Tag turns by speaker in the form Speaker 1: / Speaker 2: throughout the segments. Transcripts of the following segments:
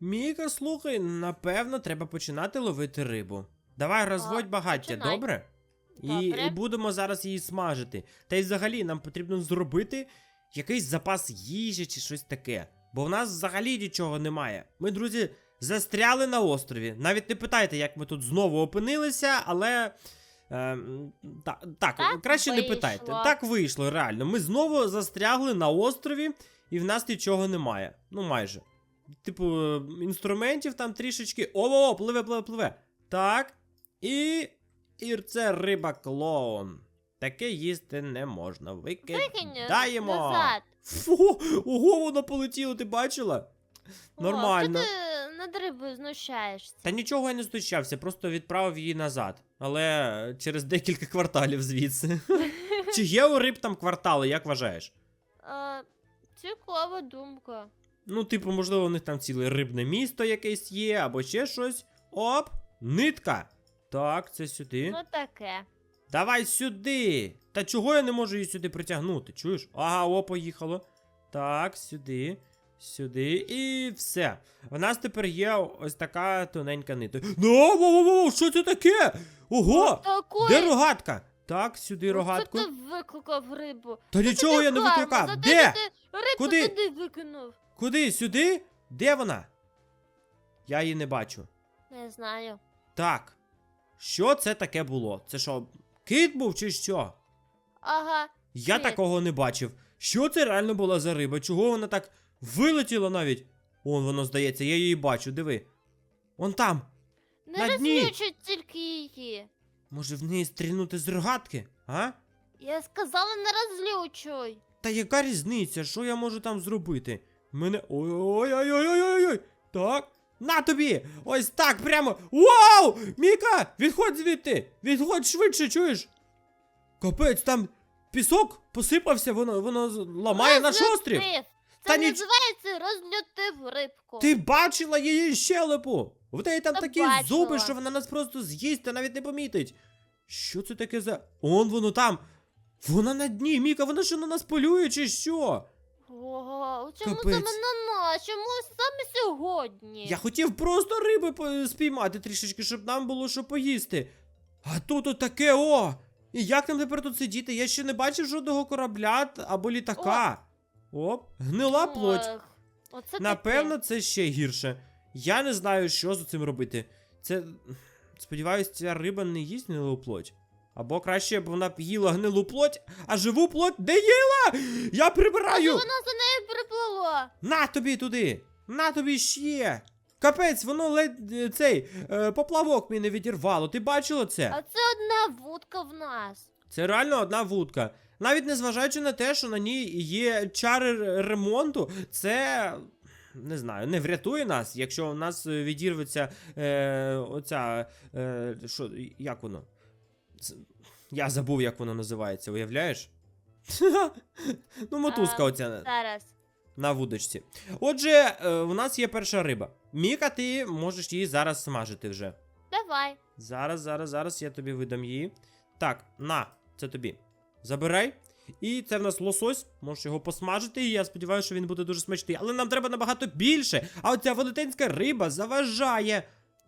Speaker 1: Міка, слухай, напевно, треба починати ловити рибу. Давай розводь багаття,
Speaker 2: починай.
Speaker 1: добре? І,
Speaker 2: Добре.
Speaker 1: і будемо зараз її смажити. Та й взагалі нам потрібно зробити якийсь запас їжі чи щось таке. Бо в нас взагалі нічого немає. Ми, друзі, застряли на острові. Навіть не питайте, як ми тут знову опинилися, але. Ем, та, так,
Speaker 2: Так
Speaker 1: краще не
Speaker 2: вийшло.
Speaker 1: питайте. Так вийшло, реально. Ми знову застрягли на острові, і в нас нічого немає. Ну, майже. Типу, е, інструментів там трішечки. О, о, пливе, пливе, пливе. Так. І. І це риба клоун. Таке їсти не можна.
Speaker 2: Викинь
Speaker 1: Викидаємо.
Speaker 2: назад.
Speaker 1: Фу, ого, воно полетіло, ти бачила? Нормально.
Speaker 2: О, що ти над рибою знущаєшся?
Speaker 1: Та нічого я не стучався, просто відправив її назад. Але через декілька кварталів звідси. Чи є у риб там квартали, як вважаєш?
Speaker 2: А, цікава думка.
Speaker 1: Ну, типу, можливо, у них там ціле рибне місто якесь є, або ще щось. Оп! Нитка! Так, це сюди.
Speaker 2: Ну таке.
Speaker 1: Давай сюди! Та чого я не можу її сюди притягнути? Чуєш? Ага, о, поїхало. Так, сюди, сюди і все. В нас тепер є ось така тоненька нитка. Ну, во-во-во, що це таке? Ого!
Speaker 2: Такої.
Speaker 1: Де рогатка? Так, сюди рогатку.
Speaker 2: ти викликав рибу.
Speaker 1: Та нічого я не викликав. Де?
Speaker 2: Рибу
Speaker 1: Куди?
Speaker 2: туди викинув.
Speaker 1: Куди? Сюди? Де вона? Я її не бачу.
Speaker 2: Не знаю.
Speaker 1: Так. Що це таке було? Це що, кит був чи що?
Speaker 2: Ага.
Speaker 1: Я
Speaker 2: Кит.
Speaker 1: такого не бачив. Що це реально була за риба? Чого вона так вилетіла навіть? Он воно здається, я її бачу, диви. Он там.
Speaker 2: Не
Speaker 1: На дні.
Speaker 2: тільки її.
Speaker 1: Може в неї стрільнути з рогатки? А?
Speaker 2: Я сказала, не розлючуй.
Speaker 1: Та яка різниця? Що я можу там зробити? Мене. Ой-ой-ой-ой-ой-ой! Так. На тобі! Ось так, прямо. Вау! Міка! Відходь звідти! Відходь швидше, чуєш? Капець, там пісок посипався, воно, воно ламає наш острів.
Speaker 2: Розлютив.
Speaker 1: Та
Speaker 2: Це
Speaker 1: ніч-
Speaker 2: називається розлютив рибку.
Speaker 1: Ти бачила її щелепу? В неї там
Speaker 2: Та
Speaker 1: такі
Speaker 2: бачила.
Speaker 1: зуби, що вона нас просто з'їсть та навіть не помітить. Що це таке за. Он воно там. Вона на дні, Міка, вона що на нас полює, чи що?
Speaker 2: Ого, чому
Speaker 1: Капець.
Speaker 2: саме на нас? Чому саме сьогодні?
Speaker 1: Я хотів просто риби по- спіймати трішечки, щоб нам було що поїсти. А тут от таке о! І як нам тепер тут сидіти? Я ще не бачив жодного корабля т- або літака. Оп, гнила плоть.
Speaker 2: Ох, Оце
Speaker 1: Напевно, це ще гірше. Я не знаю, що з цим робити. Це. Сподіваюсь, ця риба не їсть гнилу плоть. Або краще б вона б їла гнилу плоть, а живу плоть не їла! Я
Speaker 2: А
Speaker 1: прибираю!
Speaker 2: воно за нею приплило.
Speaker 1: На тобі туди! На тобі ще! Капець, воно ледь е, цей е, поплавок мені не відірвало. Ти бачила це?
Speaker 2: А це одна вудка в нас.
Speaker 1: Це реально одна вудка. Навіть незважаючи на те, що на ній є чари ремонту, це. Не знаю, не врятує нас, якщо у нас е, відірветься е, оця. Е, що, як воно? Це- Я забув, як воно називається, уявляєш? Ну, мотузка оця
Speaker 2: Зараз.
Speaker 1: на вудочці. Отже, е, у нас є перша риба. Міка, ти можеш її зараз смажити вже.
Speaker 2: Давай.
Speaker 1: Зараз, зараз, зараз я тобі видам її. Так, на, це тобі. Забирай. І це в нас лосось, можеш його посмажити, і я сподіваюся, що він буде дуже смачний. Але нам треба набагато більше. А оця велетенська риба заважає.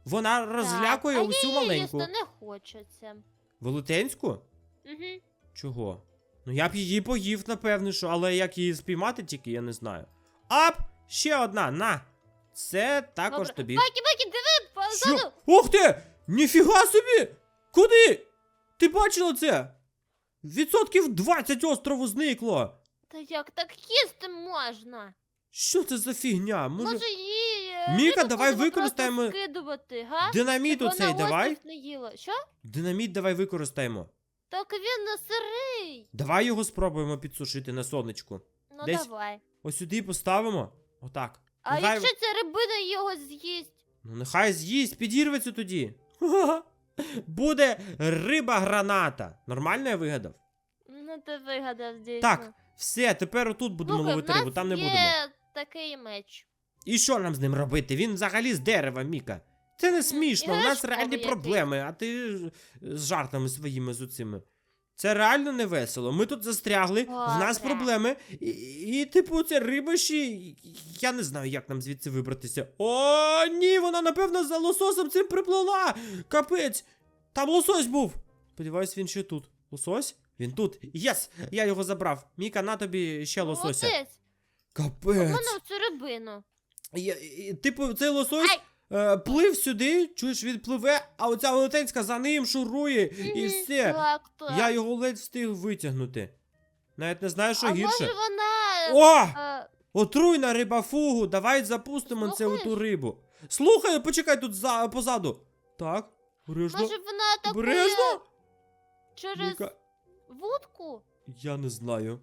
Speaker 1: Вона розлякує
Speaker 2: так,
Speaker 1: усю маленьку.
Speaker 2: їсти не хочеться.
Speaker 1: Велетенську?
Speaker 2: Угу.
Speaker 1: Чого? Ну я б її поїв, напевне, що, але як її спіймати тільки, я не знаю. Ап! Ще одна, на! Це також тобі.
Speaker 2: Бакі, бакі, диви, позаду.
Speaker 1: Ух ти! Ніфіга собі! Куди? Ти бачила це? Відсотків 20 острову зникло.
Speaker 2: Та як так їсти можна?
Speaker 1: Що це за фігня? Може,
Speaker 2: Може її е,
Speaker 1: Міка,
Speaker 2: рибу
Speaker 1: давай використаємо
Speaker 2: просто скидувати, га?
Speaker 1: динаміт
Speaker 2: Щоб
Speaker 1: оцей
Speaker 2: вона
Speaker 1: давай?
Speaker 2: острів не їла. Що?
Speaker 1: Динаміт давай використаємо.
Speaker 2: Так він не сирий.
Speaker 1: Давай його спробуємо підсушити на сонечку.
Speaker 2: Ну
Speaker 1: Десь-
Speaker 2: давай.
Speaker 1: Ось сюди поставимо. Отак.
Speaker 2: А
Speaker 1: Нехай-
Speaker 2: якщо ця рибина його з'їсть?
Speaker 1: Ну нехай з'їсть, підірветься тоді. Буде риба граната. Нормально я вигадав?
Speaker 2: Ну ти вигадав дійсно.
Speaker 1: Так, все, тепер отут будемо
Speaker 2: Слухай,
Speaker 1: ловити рибу, там не
Speaker 2: є
Speaker 1: будемо.
Speaker 2: такий меч.
Speaker 1: І що нам з ним робити? Він взагалі з дерева, Міка. Це не смішно, у нас
Speaker 2: іграшковий
Speaker 1: реальні
Speaker 2: якийсь.
Speaker 1: проблеми, а ти з жартами своїми з оцими. Це реально не весело. Ми тут застрягли, в нас
Speaker 2: Добре.
Speaker 1: проблеми. І, і типу, це риба ще. Я не знаю, як нам звідси вибратися. О, ні, вона, напевно, за лососем цим приплила. Капець. Там лосось був. Сподіваюсь, він ще тут. Лосось? Він тут. Єс! Я його забрав. Міка, на тобі ще лосося.
Speaker 2: Молодець.
Speaker 1: Капець.
Speaker 2: Мене цю рибину.
Speaker 1: Я, і- типу, цей лосось
Speaker 2: Ай!
Speaker 1: Е, плив сюди, чуєш, він пливе, а оця велетенська за ним шурує, і все.
Speaker 2: Так, так.
Speaker 1: Я його ледь встиг витягнути. Навіть не знаю, що
Speaker 2: а
Speaker 1: гірше.
Speaker 2: може вона...
Speaker 1: О!
Speaker 2: е,
Speaker 1: Отруйна риба фугу, давай запустимо це у ту
Speaker 2: Слухаєш?
Speaker 1: рибу. Слухай, почекай тут за, позаду. Так, обережно.
Speaker 2: може вона атакує
Speaker 1: Обережно.
Speaker 2: через
Speaker 1: Міка,
Speaker 2: вудку?
Speaker 1: Я не знаю.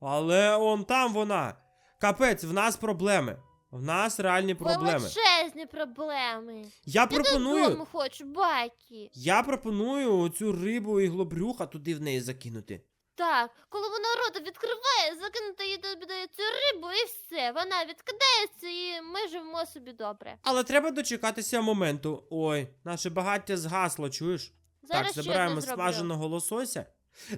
Speaker 1: Але он там вона. Капець, в нас проблеми. В нас реальні проблеми.
Speaker 2: Величезні проблеми.
Speaker 1: Я
Speaker 2: Я
Speaker 1: пропоную.
Speaker 2: додому хочу, бакі.
Speaker 1: Я пропоную цю рибу і глобрюха туди в неї закинути.
Speaker 2: Так, коли вона рота відкриває, закинути їй до цю рибу і все. Вона відкидається і ми живемо собі добре.
Speaker 1: Але треба дочекатися моменту. Ой, наше багаття згасло, чуєш?
Speaker 2: Зараз
Speaker 1: так,
Speaker 2: ще
Speaker 1: забираємо
Speaker 2: одне зроблю.
Speaker 1: смаженого лосося.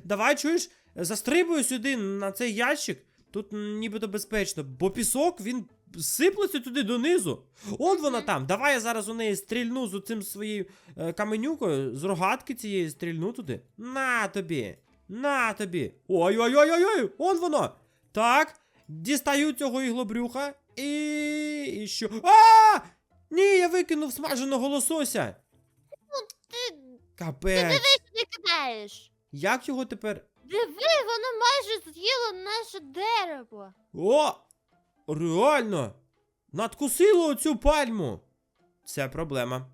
Speaker 1: Давай, чуєш, застрибую сюди на цей ящик. Тут м, нібито безпечно, бо пісок він сиплеться туди донизу. От вона там. Давай я зараз у неї стрільну з цим своєю е, каменюкою, з рогатки цієї стрільну туди. На тобі! На тобі! Ой-ой-ой-ой-ой! Он воно! Так, дістаю цього іглобрюха і. і що? А! Ні, я викинув смаженого лосося!
Speaker 2: Ти
Speaker 1: Капець!
Speaker 2: не кидаєш.
Speaker 1: Як його тепер?
Speaker 2: Диви, воно майже з'їло наше дерево.
Speaker 1: О! Реально! Надкусило оцю пальму! Це проблема.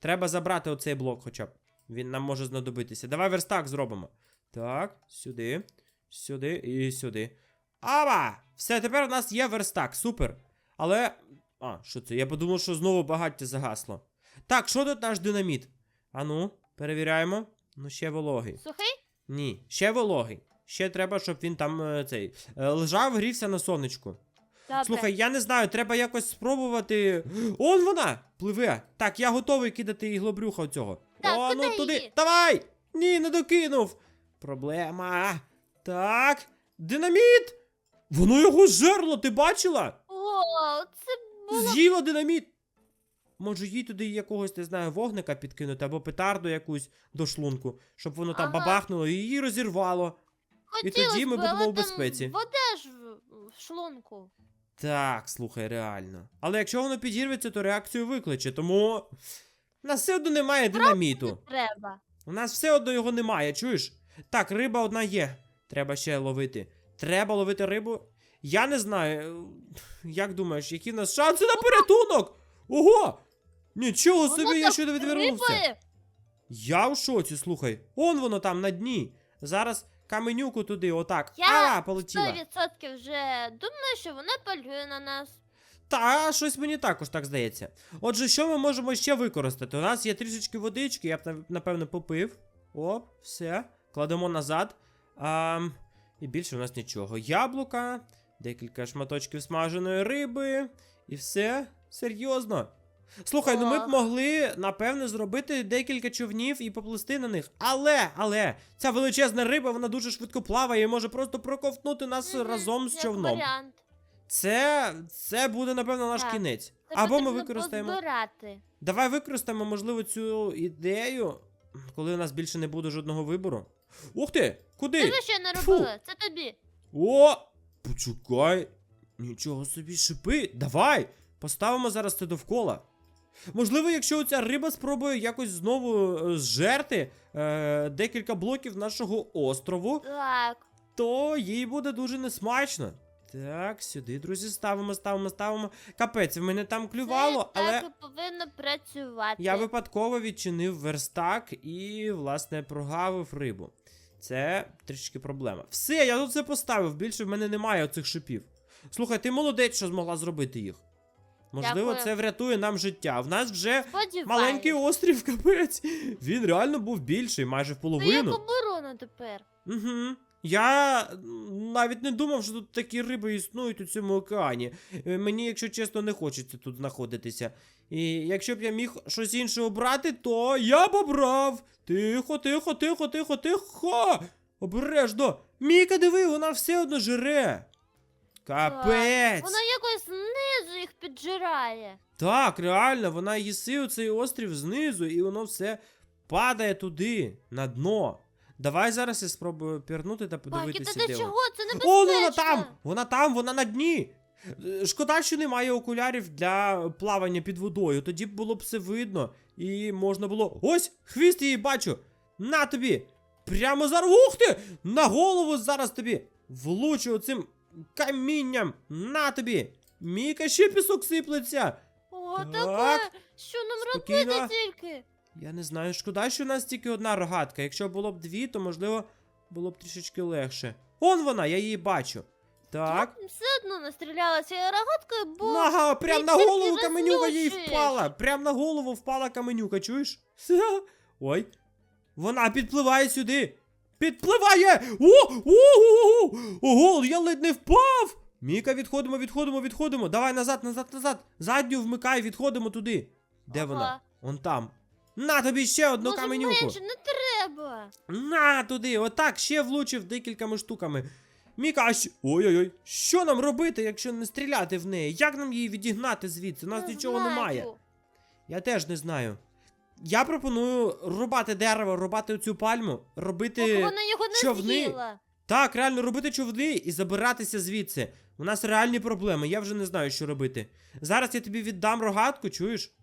Speaker 1: Треба забрати оцей блок хоча б. Він нам може знадобитися. Давай верстак зробимо. Так, сюди, сюди і сюди. Ава! Все, тепер у нас є верстак, супер. Але. А, що це? Я подумав, що знову багаття загасло. Так, що тут наш динаміт? Ану, перевіряємо. Ну, ще вологий.
Speaker 2: Сухий?
Speaker 1: Ні, ще вологий. Ще треба, щоб він там е, цей е, лежав, грівся на сонечку.
Speaker 2: Добре.
Speaker 1: Слухай, я не знаю, треба якось спробувати. Он вона! Пливе. Так, я готовий кидати іглобрюха цього.
Speaker 2: Так,
Speaker 1: О, ну туди.
Speaker 2: її.
Speaker 1: Давай! Ні, не докинув. Проблема. Так. Динаміт! Воно його зжерло, ти бачила?
Speaker 2: О, це було
Speaker 1: З'їло динаміт. Може, їй туди якогось, не знаю, вогника підкинути або петарду якусь до шлунку, щоб воно там
Speaker 2: Ага.
Speaker 1: бабахнуло і її розірвало.
Speaker 2: хотілося
Speaker 1: тоді ми будемо
Speaker 2: але
Speaker 1: у безпеці.
Speaker 2: Вода ж в, в шлунку.
Speaker 1: Так, слухай, реально. Але якщо воно підірветься, то реакцію викличе, тому. У нас все одно немає динаміту.
Speaker 2: Треба.
Speaker 1: У нас все одно його немає, чуєш? Так, риба одна є. Треба ще ловити. Треба ловити рибу. Я не знаю. Як думаєш, які в нас шанси на порятунок? Ого! Нічого собі, я не відвернувся.
Speaker 2: Риби?
Speaker 1: Я в шоці, слухай. Он воно там на дні. Зараз каменюку туди, отак.
Speaker 2: Я
Speaker 1: а, полетіла.
Speaker 2: 100% вже думаю, що вона полює на нас.
Speaker 1: Та, щось мені також так здається. Отже, що ми можемо ще використати? У нас є трішечки водички, я б напевно попив. Оп, все. Кладемо назад. А, і більше у нас нічого. Яблука, декілька шматочків смаженої риби. І все. Серйозно. Слухай, ну ми б могли, напевне, зробити декілька човнів і поплисти на них. Але, але, ця величезна риба, вона дуже швидко плаває і може просто проковтнути нас
Speaker 2: Мгм,
Speaker 1: разом з
Speaker 2: як
Speaker 1: човном.
Speaker 2: Варіант.
Speaker 1: Це, це буде, напевно, наш
Speaker 2: Так.
Speaker 1: кінець.
Speaker 2: Це
Speaker 1: Або ми
Speaker 2: потрібно
Speaker 1: використаємо.
Speaker 2: позбирати.
Speaker 1: Давай використаємо, можливо, цю ідею, коли у нас більше не буде жодного вибору. Ух ти! Куди?
Speaker 2: Диви, що я не
Speaker 1: Фу.
Speaker 2: робила. Це тобі.
Speaker 1: О! Почекай. Нічого собі шипи. Давай! Поставимо зараз це довкола. Можливо, якщо ця риба спробує якось знову е, зжерти е, декілька блоків нашого острову,
Speaker 2: Так.
Speaker 1: то їй буде дуже несмачно. Так, сюди, друзі, ставимо, ставимо, ставимо. Капець, в мене там клювало,
Speaker 2: Це
Speaker 1: але
Speaker 2: так і повинно працювати.
Speaker 1: я випадково відчинив верстак і, власне, прогавив рибу. Це трішки проблема. Все, я тут все поставив. Більше в мене немає оцих шипів. Слухай, ти молодець, що змогла зробити їх. Можливо,
Speaker 2: Дякую.
Speaker 1: це врятує нам життя. В нас вже
Speaker 2: Сподіваюсь.
Speaker 1: маленький острів, капець. Він реально був більший, майже в
Speaker 2: Це як
Speaker 1: половину.
Speaker 2: оборона тепер.
Speaker 1: Угу. Я навіть не думав, що тут такі риби існують у цьому океані. Е, Мені, якщо чесно, не хочеться тут знаходитися. І якщо б я міг щось інше обрати, то я б обрав. Тихо, тихо, тихо, тихо, тихо. Обережно! Міка, диви, вона все одно жре. Капець!
Speaker 2: Вона якось знизу їх піджирає.
Speaker 1: Так, реально, вона їси оцей острів знизу, і воно все падає туди, на дно. Давай зараз я спробую пірнути та подивитися, де
Speaker 2: чого? Це небезпечно.
Speaker 1: О, вона там! Вона там, вона на дні. Шкода, що немає окулярів для плавання під водою. Тоді б було б все видно. І можна було. Ось! Хвіст її бачу! На тобі! Прямо зараз. Ух ти! На голову зараз тобі! Влучу оцим камінням! На тобі! Міка, ще пісок сиплеться!
Speaker 2: О,
Speaker 1: Так.
Speaker 2: таке. Що нам
Speaker 1: Спокійно.
Speaker 2: робити тільки?
Speaker 1: Я не знаю, шкода, що у нас тільки одна рогатка. Якщо було б дві, то можливо було б трішечки легше. Он вона, я її бачу. Так.
Speaker 2: Я все одно настрілялася рогаткою, бо
Speaker 1: Ага, прям на голову каменюка їй впала. Прям на голову впала каменюка, чуєш? Ой. Вона підпливає сюди. Підпливає! О! О! О! Ого, я ледь не впав! Міка, відходимо, відходимо, відходимо. Давай назад, назад, назад. Задню вмикай, відходимо туди. Де
Speaker 2: Ага.
Speaker 1: вона? Он там. На тобі ще одну
Speaker 2: Може,
Speaker 1: каменюку.
Speaker 2: менше не треба.
Speaker 1: На туди, отак, ще влучив декількома штуками. Міка, а що... Ой-ой-ой, що нам робити, якщо не стріляти в неї? Як нам її відігнати звідси? У нас
Speaker 2: Не
Speaker 1: нічого
Speaker 2: знаю.
Speaker 1: немає. Я теж не знаю. Я пропоную рубати дерево, рубати оцю пальму, робити.
Speaker 2: Вона його не
Speaker 1: човни.
Speaker 2: з'їла.
Speaker 1: Так, реально робити човни і забиратися звідси. У нас реальні проблеми, я вже не знаю, що робити. Зараз я тобі віддам рогатку, чуєш?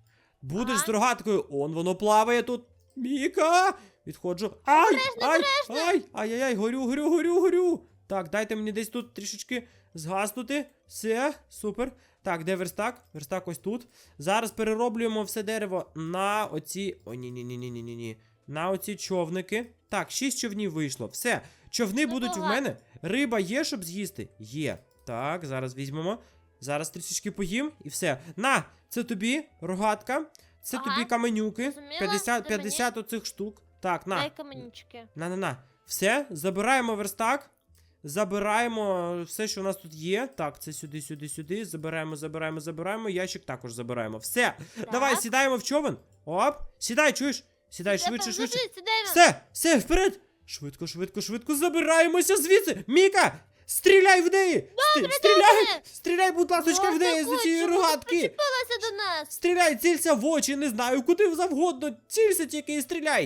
Speaker 1: Будеш
Speaker 2: Ага.
Speaker 1: з рогаткою. Он воно плаває тут. Міка! Відходжу. Ай! ай! Ай! Ай-яй-яй, горю, горю, горю, горю. Так, дайте мені десь тут трішечки згаснути. Все, супер. Так, де верстак? Верстак ось тут. Зараз перероблюємо все дерево на оці. О, ні, ні, ні, ні, ні, ні, ні. На оці човники. Так, шість човнів вийшло. Все. Човни будуть в мене. Риба є, щоб з'їсти? Є. Так, зараз візьмемо. Зараз трішечки поїм і все. На! Це тобі, рогатка. Це
Speaker 2: Ага.
Speaker 1: тобі каменюки.
Speaker 2: Зрозуміла.
Speaker 1: 50, 50 оцих штук. Так, на.
Speaker 2: Дай каменючки.
Speaker 1: На-на-на. Все, забираємо верстак. Забираємо все, що у нас тут є. Так, це сюди, сюди, сюди. Забираємо, забираємо, забираємо. Ящик також забираємо. Все. Давай, сідаємо в човен. Оп. Сідай, чуєш? Сідай швидше, швидше.
Speaker 2: Сідаємо.
Speaker 1: Все, все, вперед! Швидко, швидко, швидко забираємося звідси! Міка! Стріляй в неї! Стрі- стріляй!
Speaker 2: добре.
Speaker 1: Стріляй, будь ласка, в неї з цієї рогатки!
Speaker 2: Причепилася до нас.
Speaker 1: Стріляй, цілься в очі, не знаю, куди завгодно. Цілься тільки і стріляй.